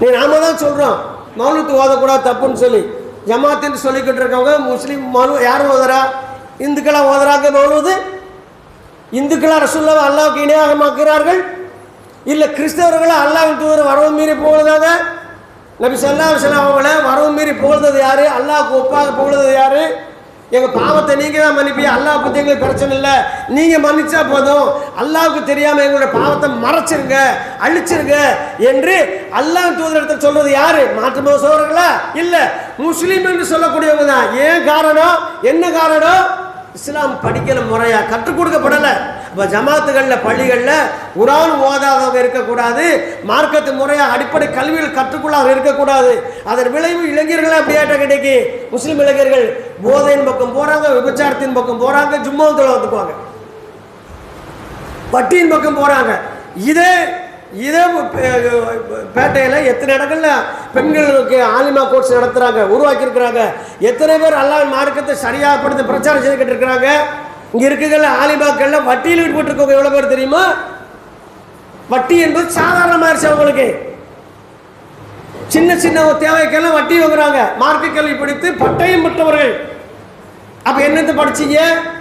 நீ நாம தான் சொல்கிறோம் மௌனத்து ஓதக்கூடாது தப்புன்னு சொல்லி. ஜமாத்துன்னு சொல்லிக்கிட்டு இருக்கவங்க முஸ்லீம் மனு யார் ஓதுறா? இந்துக்களா ஓதுறாங்க மௌனது இந்துக்களாக ரசுல்லாவை அல்லாவுக்கு இணையாகமாக்குறார்கள்? இல்லை கிறிஸ்தவர்களை அல்லாவின் தூதர் வரவு மீறி போகிறதாங்க நபி சல்லா வசலாம் அவங்கள வரவு மீறி புகழ்ந்தது யார்? அல்லாவுக்கு ஒப்பாக புகழ்ந்தது யார்? எங்கள் பாவத்தை நீங்கள் தான் மன்னிப்பி அல்லாஹ் பற்றி எங்களுக்கு பிரச்சனை இல்லை. நீங்கள் மன்னிச்சா போதும். அல்லாவுக்கு தெரியாமல் எங்களுடைய பாவத்தை மறைச்சிருங்க அழிச்சிருங்க என்று அல்லாஹ் தூதரிடத்தில் சொல்றது யாரு? மாற்று சோழர்களா? இல்லை. முஸ்லீம் என்று சொல்லக்கூடியவங்க தான். ஏன் காரணம்? என்ன காரணம்? இஸ்லாம் படிக்கிற முறையா. கற்றுக் கொடுக்கப்படலை. இப்போ ஜமாத்துகளில் பள்ளிகளில் குரான் ஓதாதவங்க இருக்கக்கூடாது மார்க்கத்து முறையாக அடிப்படை கல்வியில் கற்றுக்குள்ளாக இருக்கக்கூடாது. அதன் விளைவு இளைஞர்களே அப்படியாட்ட கிடைக்கு முஸ்லீம் இளைஞர்கள் போதையின் பக்கம் போகிறாங்க விபச்சாரத்தின் பக்கம் போகிறாங்க ஜும்மா வந்துக்குவாங்க வட்டியின் பக்கம் போகிறாங்க இதே இதே பேட்டையில் எத்தனை இடங்கள்ல பெண்களுக்கு ஆலிமா கோர்ஸ் நடத்துகிறாங்க உருவாக்கியிருக்கிறாங்க. எத்தனை பேர் அல்லாஹ் மார்க்கத்தை சரியாக படுத்து பிரச்சாரம் செய்துக்கிட்டு இருக்கிறாங்க? இங்கே இருக்குங்கள்ல ஆலிபாக்கள்ல வட்டியில் ஈடுபட்டிருக்கவங்க எவ்வளோ பேர் தெரியுமா? வட்டி என்பது சாதாரணமாயிருச்சு அவங்களுக்கு சின்ன சின்ன தேவைக்கெல்லாம் வட்டி வாங்குறாங்க. மார்க்க கல்வி படித்து பட்டயம் பெற்றவர்கள். அப்போ என்னத்தை படிச்சீங்க?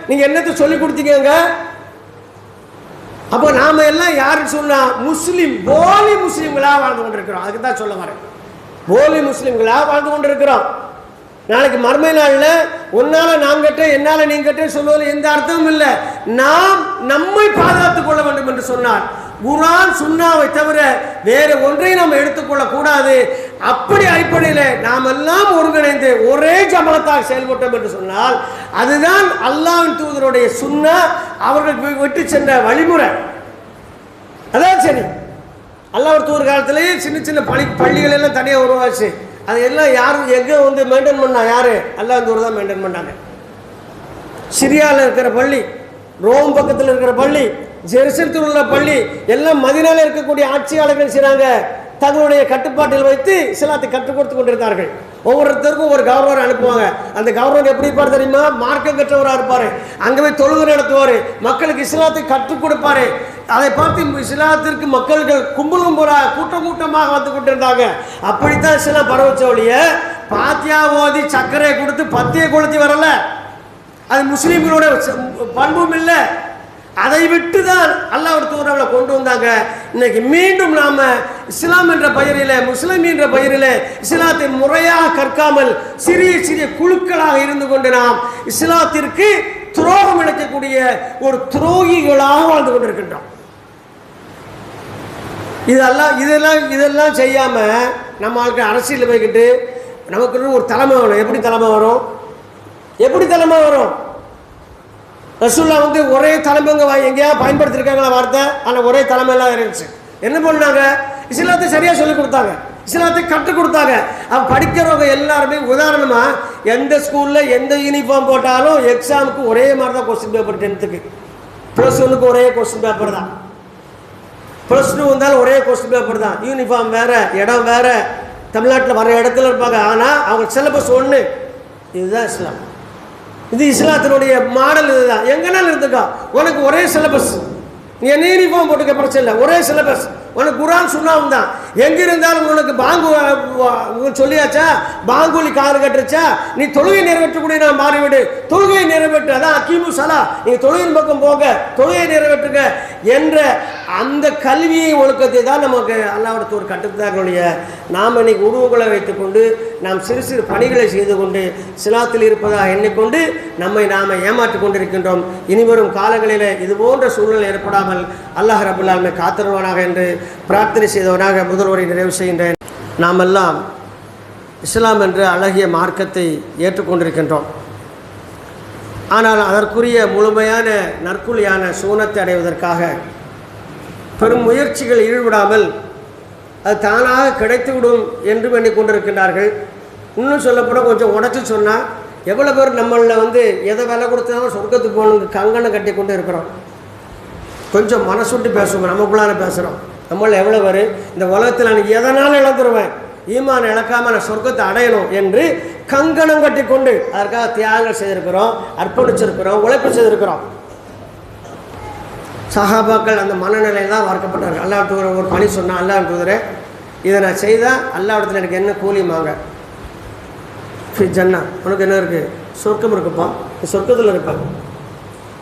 நீங்கள் என்னத்தை சொல்லி கொடுத்தீங்க அப்போ நாம எல்லாம் யாருன்னு சொன்னா முஸ்லிம் போலி முஸ்லிம்களா வாழ்ந்து கொண்டிருக்கிறோம். அதுக்கு தான் சொல்ல வரேன். போலி முஸ்லிம்களா வாழ்ந்து கொண்டிருக்கிறோம். நாளைக்கு மறுமை நாளில் உன்னால் நான் கட்டேன் என்னால் நீ கட்டேன் சொல்வதில் எந்த அர்த்தமும் இல்லை. நாம் நம்மை பாதுகாத்துக் கொள்ள வேண்டும் என்று சொன்னார் குரான் சுண்ணாவை தவிர வேறு ஒன்றை நாம் எடுத்துக்கொள்ள கூடாது. அப்படி அடிப்படையில் நாம் எல்லாம் ஒருங்கிணைந்து ஒரே ஜமாத்தாக செயல்பட்டோம் என்று சொன்னால் அதுதான் அல்லாவின் தூதருடைய சுன்னா அவர்கள் விட்டு சென்ற வழிமுறை. அதான் சரி. அல்லாஹ் தூர் காலத்திலேயே சின்ன சின்ன பள்ளி பள்ளிகள் எல்லாம் தனியாக உருவாச்சு. அது எல்லாம் யாரும் எங்கே வந்து மெயின்டைன் பண்ணா யார்? அல்லாஹ் தூர் தான் மெயின்டைன் பண்ணாங்க. சிரியாவில் இருக்கிற பள்ளி ரோம் பக்கத்தில் இருக்கிற பள்ளி ஜெருசலத்தில் உள்ள பள்ளி எல்லாம் மதினால இருக்கக்கூடிய ஆட்சியாளர்கள் செய்கிறாங்க தங்களுடைய கட்டுப்பாட்டில் வைத்து இஸ்லாத்தை கற்றுக் கொடுத்து கொண்டிருந்தார்கள். ஒவ்வொருத்தருக்கும் ஒரு கவர்னர் அனுப்புவாங்க. அந்த கவர்னர் எப்படி இருப்பார் தெரியுமா? மார்க்கம் கற்றவராக இருப்பார். அங்கே போய் தொழுகை நடத்துவார். மக்களுக்கு இஸ்லாத்தை கற்றுக் கொடுப்பாரு. அதை பார்த்து இஸ்லாத்திற்கு மக்கள்கள் கும்பல் கும்பலா கூட்டம் கூட்டமாக வந்து கொண்டிருந்தாங்க. அப்படித்தான் இஸ்லாம் பரவச்ச ஒழிய பாத்தியா ஓதி சர்க்கரையை கொடுத்து பத்தியை கொளுத்தி வரல. அது முஸ்லீம்களோட பண்பும் இல்லை. அதை விட்டு தான் அல்லாஹ் தூரவளை கொண்டு வந்தாங்க. இன்னைக்கு மீண்டும் நாம இஸ்லாம் என்ற பெயரில் முஸ்லிம் என்ற பெயரில் இஸ்லாத்தை முறையாக கற்காமல் சிறிய சிறிய குழுக்களாக இருந்து கொண்டு நாம் இஸ்லாத்திற்கு துரோகம் இழைக்கக்கூடிய ஒரு துரோகிகளாக வாழ்ந்து கொண்டிருக்கின்றோம். இதெல்லாம் இதெல்லாம் இதெல்லாம் செய்யாம நம்ம ஆட்கள் அரசியல் போய்கிட்டு நமக்கு ஒரு தலைமை வரும் எப்படி தலைமை வரும்? எப்படி தலைமை வரும்? ரசூல்லா வந்து ஒரே தலைமைங்க எங்கேயாவது பயன்படுத்தியிருக்காங்களா வார்த்தை? ஆனால் ஒரே தலைமையெல்லாம் இருந்துச்சு. என்ன பண்ணாங்க? இஸ்லாத்தை சரியாக சொல்லி கொடுத்தாங்க. இஸ்லாத்தை கற்றுக் கொடுத்தாங்க. அவன் படிக்கிறவங்க எல்லாருமே உதாரணமாக எந்த ஸ்கூலில் எந்த யூனிஃபார்ம் போட்டாலும் எக்ஸாமுக்கு ஒரே மாதிரி தான் கொஸ்டின் பேப்பர் டென்த்துக்கு ப்ளஸ் ஒன்றுக்கு ஒரே கொஸ்டின் பேப்பர் தான். ப்ளஸ் டூ வந்தாலும் ஒரே கொஸ்டின் பேப்பர் தான். யூனிஃபார்ம் வேறு இடம் வேறு. தமிழ்நாட்டில் வர இடத்துல இருப்பாங்க. ஆனால் அவங்க சிலபஸ் ஒன்று இதுதான் இஸ்லாம். இது இஸ்லாத்தினுடைய மாடல் இதுதான். எங்கனாலும் இருந்துக்கா. உனக்கு ஒரே சிலபஸ் நீ என்ன யூனிஃபார்ம் போட்டுக்க பிரச்சனை இல்லை. ஒரே சிலபஸ் உனக்கு குரான் சுண்ணாவும் தான். எங்கே இருந்தாலும் உனக்கு பாங்கு சொல்லியாச்சா? பாங்குலி காது கட்டுருச்சா? நீ தொழுகை நிறைவேற்றக்கூடிய நான் மாறிவிடு. தொழுகையை நிறைவேற்று. அதான் அக்கீமு சலா. நீ தொழுகையின் பக்கம் போங்க. தொழுகையை நிறைவேற்றுங்க. என்ற அந்த கல்வியை ஒழுக்கத்தை தான் நமக்கு அல்லாவிடத்து ஒரு கட்டுத்தார்களுடைய நாம் இன்னைக்கு உருவங்களை வைத்துக்கொண்டு நாம் சிறு சிறு பணிகளை செய்து கொண்டு சிலாத்தில் இருப்பதாக எண்ணிக்கொண்டு நம்மை நாம் ஏமாற்றி கொண்டிருக்கின்றோம். இனிவரும் காலங்களில் இது போன்ற சூழ்நிலை ஏற்படாமல் அல்லாஹ் ரபுல்லாலுமே காத்திருவானாக என்று பிரார்த்தனை செய்தவனாக முதல்வரை நிறைவு செய்கின்றேன். நாமெல்லாம் இஸ்லாம் என்ற அழகிய மார்க்கத்தை ஏற்றுக்கொண்டிருக்கின்றோம். ஆனால் அதற்குரிய முழுமையான நற்குழியான சூனத்தை அடைவதற்காக பெரும் முயற்சிகள் ஈடுபடாமல் அது தானாக கிடைத்துவிடும் என்று எண்ணிக்கொண்டிருக்கின்றார்கள் இன்னும் சொல்லப்போனால் கொஞ்சம் உடச்சி சொன்னால் எவ்வளோ பேர் நம்மளில் வந்து எதை விலை கொடுத்தாலும் சொர்க்கத்துக்கு போகணுங்க கங்கணம் கட்டி கொண்டு இருக்கிறோம். கொஞ்சம் மனசுட்டு பேசுவோம் நமக்குள்ளான பேசுகிறோம் நம்மளில் எவ்வளோ பேர்? இந்த உலகத்தில் நான் எதனாலும் இழந்துருவேன்? ஈமான் இழக்காமல் நான் சொர்க்கத்தை அடையணும் என்று கங்கணம் கட்டி கொண்டு அதற்காக தியாகங்கள் செய்திருக்கிறோம் அர்ப்பணிச்சிருக்கிறோம் உழைப்பு செய்திருக்கிறோம். சஹாபாக்கள் அந்த மனநிலையில் தான் வறுக்கப்பட்டார்கள் அல்லா தூதர் ஒரு பணி சொன்னால் அல்லா தூதரே இதை நான் செய்தால் அல்லாவிடத்தில் எனக்கு என்ன கூலி ஜன்னா. உனக்கு என்ன இருக்குது சொர்க்கம் இருக்குப்பா. சொர்க்கத்தில் இருப்பாங்க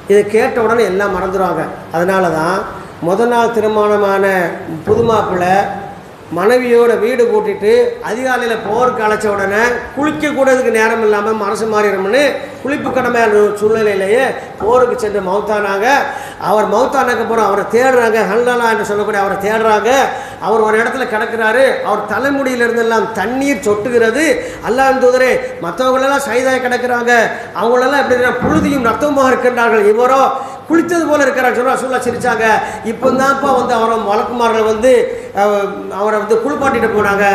இதை கேட்ட உடனே எல்லாம் மறந்துடுவாங்க அதனால தான் முத நாள் திருமணமான புது மாப்பிள்ளை மனைவியோட வீடு கூட்டிட்டு அதிகாலையில் போருக்கு அழைச்ச உடனே குளிக்க கூடதுக்கு நேரம் இல்லாமல் மனசு மாறிடும்னு குளிப்பு கடமையான ஒரு சூழ்நிலையிலேயே போருக்கு சென்று மௌத்தானாங்க அவர் மௌத்தானக்கு அப்புறம் அவரை தேடுறாங்க ஹல்லலா என்று சொல்லக்கூடிய அவரை தேடுறாங்க. அவர் ஒரு இடத்துல கிடக்கிறாரு அவர் தலைமுடியிலிருந்தெல்லாம் தண்ணீர் சொட்டுகிறது. அல்லாஹ் தூதரே மற்றவங்களெல்லாம் சைதாக கிடக்கிறாங்க. அவங்களெல்லாம் எப்படி புழுதியும் ரத்தமாக இருக்கின்றார்கள். இவரோ குளித்தது போல இருக்கிறார் சொல்ல சூழல் சிரிச்சாங்க. இப்போ தான்ப்பா வந்து அவரை வழக்குமாரில் வந்து அவரை வந்து குளிப்பாட்டிட்டு போனாங்க.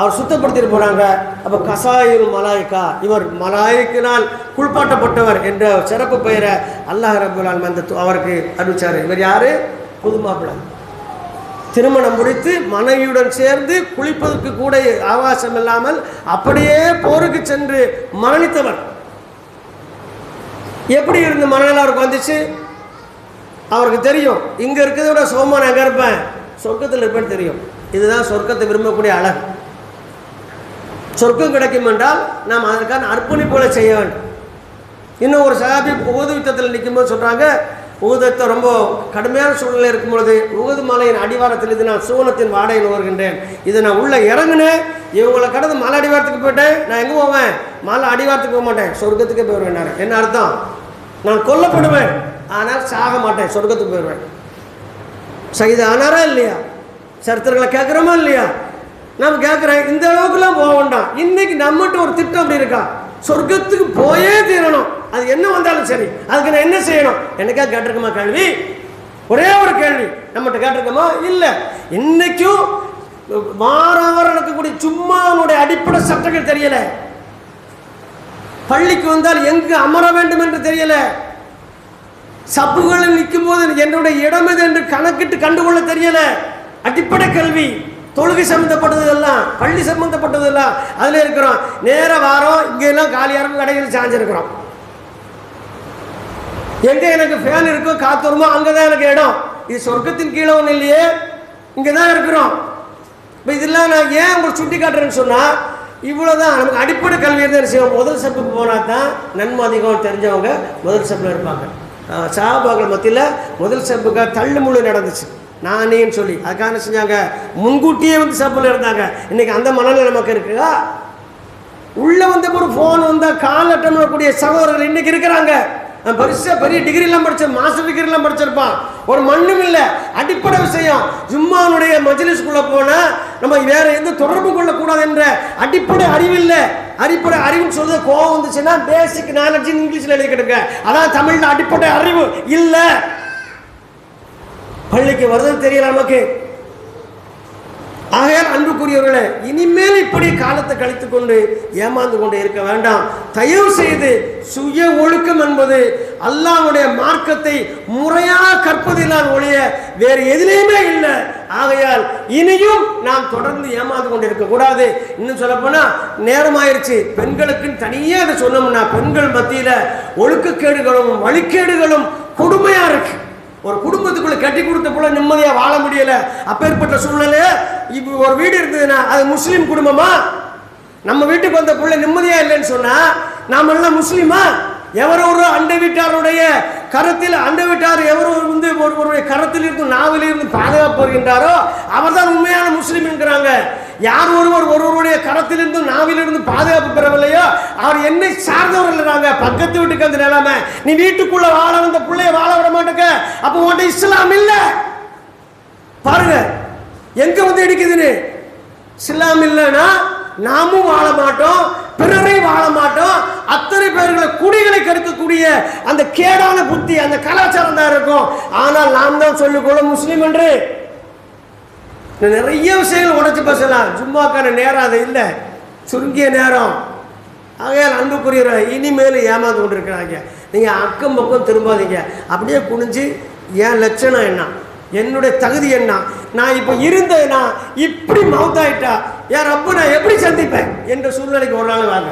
அவர் சுத்தப்படுத்திட்டு போனாங்க. அப்போ கசாயுல் மலாய்க்கா இவர் மலாய்க்கினால் குளிப்பாட்டப்பட்டவர் என்ற சிறப்பு பெயரை அல்லாஹ் ரபுல் அந்த அவருக்கு அறிவிச்சார். இவர் யாரு? புது மாப்பிள்ளை திருமணம் முடித்து மனைவியுடன் சேர்ந்து குளிப்பதற்கு கூட அவகாசம் இல்லாமல் அப்படியே போருக்கு சென்று மரணித்தவர். எப்படி இருந்து மனநலம் அவருக்கு வந்துச்சு? அவருக்கு தெரியும். இங்கே இருக்கிறத விட சோமா நான் எங்கே இருப்பேன்? சொர்க்கத்தில் இருப்பேன்னு தெரியும். இதுதான் சொர்க்கத்தை விரும்பக்கூடிய அழகு. சொர்க்கம் கிடைக்கும் என்றால் நாம் அதற்கான அர்ப்பணிப்புகளை செய்ய வேண்டும். இன்னும் ஒரு சகாபி உகது யுத்தத்தில் நிற்கும்போது சொல்கிறாங்க உகதத்தை ரொம்ப கடுமையான சூழ்நிலை இருக்கும் பொழுது உகது மலையின் அடிவாரத்தில் இது நான் சூனத்தின் வாடையில் வருகின்றேன் இதை நான் உள்ளே இறங்குனேன். இவங்களை கடந்து மலை அடிவாரத்துக்கு போயிட்டேன். நான் எங்கே போவேன்? மலை அடிவாரத்துக்கு போக மாட்டேன். சொர்க்கத்துக்கே போயிடுவேன் என்ன அர்த்தம்? நான் கொல்லப்படுவேன். ஆனால் சாக மாட்டேன் சொர்க்கத்துக்கு போயிடுவேன். சகித ஆனாரா இல்லையா? சரித்திரங்களை கேட்குறோமா இல்லையா? நம்ம கேட்குறேன் இந்த அளவுக்குலாம் போக வேண்டாம். இன்னைக்கு நம்மகிட்ட ஒரு திட்டம் அப்படி இருக்கா? சொர்க்கத்துக்கு போயே தீரணும். அது என்ன வந்தாலும் சரி அதுக்கு நான் என்ன செய்யணும்? என்னக்கா கேட்டிருக்கோமா கேள்வி? ஒரே ஒரு கேள்வி நம்மகிட்ட கேட்டிருக்கோமா? இல்லை. இன்னைக்கும் வாரம் வாரம் நடக்கக்கூடிய சும்மானுடைய அடிப்படை சட்டங்கள் தெரியல. பள்ளிக்கு வந்தால் எங்கு அமர வேண்டும் என்று தெரியலை. சப்புகளில் நிற்கும் போது என்னுடைய இடம் எது என்று கணக்கிட்டு கண்டுகொள்ள தெரியல. அடிப்படை கல்வி. தொழுகை சம்மந்தப்பட்டது எல்லாம் பள்ளி சம்மந்தப்பட்டதெல்லாம் அதில் இருக்கிறோம். நேர வாரம் இங்கெல்லாம் காலியாக இருக்கும் கடைகள் சாஞ்சிருக்கிறோம். எங்கே எனக்கு ஃபேன் இருக்கோ காத்து வருமோ அங்கே தான் எனக்கு இடம். இது சொர்க்கத்தின் கீழே ஒன்று இல்லையே. இங்கே தான் இருக்கிறோம். இப்போ இதெல்லாம் நான் ஏன் உங்களுக்கு சுட்டி காட்டுறேன்னு சொன்னால் இவ்வளோதான் நமக்கு அடிப்படை கல்வி தான் செய்வோம். முதல் சப்புக்கு போனால் தான் நன்மை அதிகம் தெரிஞ்சவங்க முதல் சப்பில் இருப்பாங்க. சாபாக்கள் மத்தியில் முதல் ஸ்டெப்புக்கு தள்ளுமுழு நடந்துச்சு. நானேன்னு சொல்லி அதுக்காக செஞ்சாங்க? முன்கூட்டியே வந்து சப்பில் இருந்தாங்க. இன்னைக்கு அந்த மனநிலை நமக்கு இருக்குதா? உள்ளே வந்த ஒரு ஃபோன் வந்தால் கால் அட்டம் கூடிய சகோதரர்கள் இன்னைக்கு இருக்கிறாங்க. அவன் பெருசா பெரிய டிகிரிலாம் படிச்ச மாஸ்டர் டிகிரிலாம் படிச்சிருப்பான். ஒரு மண்ணும் இல்லை. அடிப்படை விஷயம். ஜும்மானுடைய மஜ்லிஸ்குள்ள போனா நம்ம வேற எந்த தொடர்பு கொள்ளக்கூடாது என்ற அடிப்படை அறிவு இல்லை. அடிப்படை அறிவுன்னு சொல்றது கோவம் வந்துச்சுன்னா பேசிக் நாலேஜ் இங்கிலீஷ்ல எழுதிக்கிட்டுங்க அதான் தமிழ்ல அடிப்படை அறிவு இல்லை. பள்ளிக்கு வருது தெரியல நமக்கு. ஆகையால் அன்புக்குரியவர்களே இனிமேல் இப்படி காலத்தை கழித்து கொண்டு ஏமாந்து கொண்டு இருக்க வேண்டாம். தயவு செய்து சுய ஒழுக்கம் என்பது அல்லாவுடைய மார்க்கத்தை முறையாக கற்பதிலால் ஒழிய வேறு எதிலையுமே இல்லை. ஆகையால் இனியும் நாம் தொடர்ந்து ஏமாந்து கொண்டு இருக்கக்கூடாது இன்னும் சொல்லப்போனா நேரமாயிருச்சு. பெண்களுக்குன்னு தனியாக அதை சொன்னோம்னா பெண்கள் மத்தியில் ஒழுக்கக்கேடுகளும் வழிக்கேடுகளும் கொடுமையாக இருக்குது ஒரு குடும்பத்துக்குள்ள கட்டி கொடுத்த போல நிம்மதியா வாழ முடியல. அப்பேற்பட்ட சூழ்நிலைய இப்போ ஒரு வீடு இருந்ததுன்னா அது முஸ்லீம் குடும்பமா? நம்ம வீட்டுக்கு வந்த பிள்ளை நிம்மதியா இல்லைன்னு சொன்னா நாம எல்லாம் முஸ்லீமா? எவரோ ஒரு அண்டை வீட்டாருடைய கரத்தில் அண்டை வீட்டார் எவரோ வந்து ஒருவருடைய கரத்தில் இருந்து நாவில் இருந்து பாதுகாப்பு வருகின்றாரோ அவர் தான் உண்மையான முஸ்லீம் என்கிறாங்க யார் ஒருவர் ஒருவருடைய கரத்திலிருந்து நாவிலிருந்து பாதுகாப்பு பெறவில்லையோ அவர் என்னை சார்ந்தவர்கள் இருக்காங்க பக்கத்து வீட்டுக்கு அந்த நிலைமை. நீ வீட்டுக்குள்ள வாழ வந்த பிள்ளைய வாழ விட மாட்டேங்க. அப்போ உன்ட்ட இஸ்லாம் இல்லை. பாருங்க. எங்க வந்து இடிக்குதுன்னு? இஸ்லாம் இல்லைன்னா நாமும் வாழ மாட்டோம் பிறரை வாழ மாட்டோம். அத்தனை பேர்களை குடிகளை கெடுக்கக்கூடிய அந்த கேடான புத்தி அந்த கலாச்சாரம் தான் இருக்கும். ஆனால் நாம் தான் சொல்லிக்கொள்ள முஸ்லீம் என்று நிறைய விஷயங்கள் உடச்சி பேசலாம். சும்மாக்கான நேரம் அது இல்லை. சுருங்கிய நேரம். ஆகையால் அன்புக்குரியவர் இனிமேல் ஏமாந்து கொண்டு இருக்கிறாங்க நீங்கள் அக்கம் பக்கம் திரும்பாதீங்க. அப்படியே குனிஞ்சு என் லட்சணம் என்ன? என்னுடைய தகுதி என்ன? நான் இப்போ இருந்த நான் இப்படி மவுத்தாயிட்டா என் ரப்ப நான் எப்படி சந்திப்பேன்? என்ற சூழ்நிலைக்கு ஒரு நாள் வாங்க.